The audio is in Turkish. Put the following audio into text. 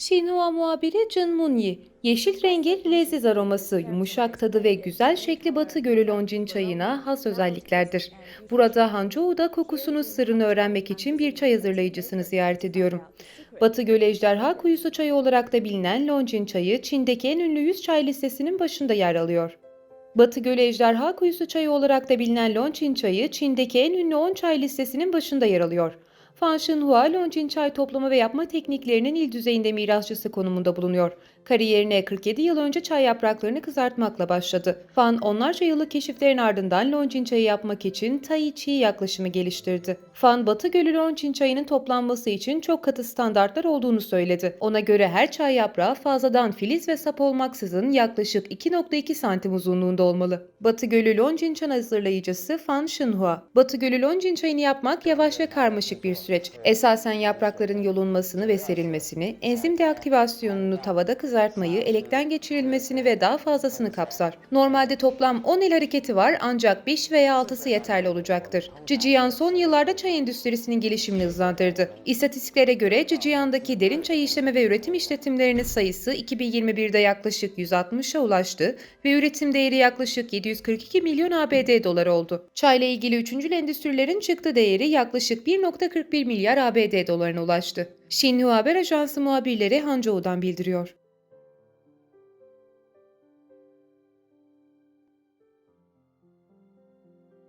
Xinhua muhabiri Jin Munyi, yeşil rengi leziz aroması, yumuşak tadı ve güzel şekli Batı Gölü Lonjin çayına has özelliklerdir. Burada Hangzhou'da kokusunun sırrını öğrenmek için bir çay hazırlayıcısını ziyaret ediyorum. Batı Gölü Ejderha Kuyusu çayı olarak da bilinen Lonjin çayı, Çin'deki en ünlü 100 çay listesinin başında yer alıyor. Batı Gölü Ejderha Kuyusu çayı olarak da bilinen Longjin çayı, Çin'deki en ünlü 10 çay listesinin başında yer alıyor. Fan Shinhua, Longjin çay toplama ve yapma tekniklerinin il düzeyinde mirasçısı konumunda bulunuyor. Kariyerine 47 yıl önce çay yapraklarını kızartmakla başladı. Fan, onlarca yıllık keşiflerin ardından Longjin çayı yapmak için Tai Chi yaklaşımı geliştirdi. Fan, Batı Gölü Longjin çayının toplanması için çok katı standartlar olduğunu söyledi. Ona göre her çay yaprağı fazladan filiz ve sap olmaksızın yaklaşık 2.2 santim uzunluğunda olmalı. Batı Gölü Longjin çay hazırlayıcısı Fan Shinhua. Batı Gölü Longjin çayını yapmak yavaş ve karmaşık bir süreç. Esasen yaprakların yolunmasını ve serilmesini, enzim deaktivasyonunu tavada kızartmayı, elekten geçirilmesini ve daha fazlasını kapsar. Normalde toplam 10 el hareketi var ancak 5 veya 6'sı yeterli olacaktır. Zhejiang son yıllarda çay endüstrisinin gelişimini hızlandırdı. İstatistiklere göre Zhejiang'daki derin çay işleme ve üretim işletimlerinin sayısı 2021'de yaklaşık 160'a ulaştı ve üretim değeri yaklaşık 742 milyon ABD doları oldu. Çayla ilgili üçüncül endüstrilerin çıktı değeri yaklaşık 1.41 milyar ABD dolarına ulaştı. Xinhua Haber Ajansı muhabirleri Hangzhou'dan bildiriyor.